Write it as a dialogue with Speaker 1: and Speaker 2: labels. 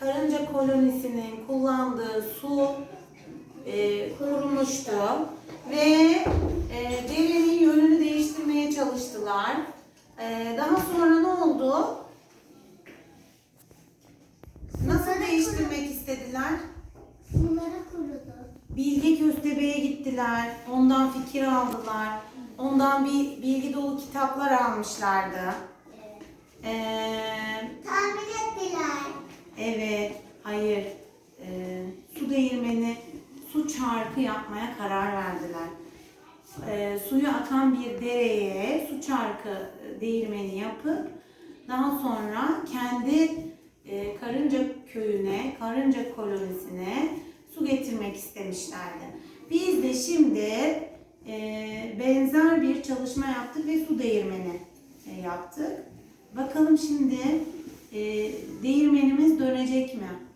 Speaker 1: karınca kolonisinin kullandığı su e, kurumuştu ve e, derenin yönünü değiştirmeye çalıştılar. E, daha sonra ne oldu? Nasıl değiştirmek istediler?
Speaker 2: Kurudu.
Speaker 1: Bilge Köstebe'ye gittiler. Ondan fikir aldılar. Ondan bir bilgi dolu kitaplar almışlardı. Ee,
Speaker 2: Tahmin ettiler.
Speaker 1: Evet, hayır. Ee, su değirmeni, su çarkı yapmaya karar verdiler. Ee, suyu akan bir dereye su çarkı e, değirmeni yapıp daha sonra kendi e, karınca köyüne, karınca kolonisine su getirmek istemişlerdi. Biz de şimdi e, benzer bir çalışma yaptık ve su değirmeni e, yaptık. Bakalım şimdi e, değirmenimiz dönecek mi?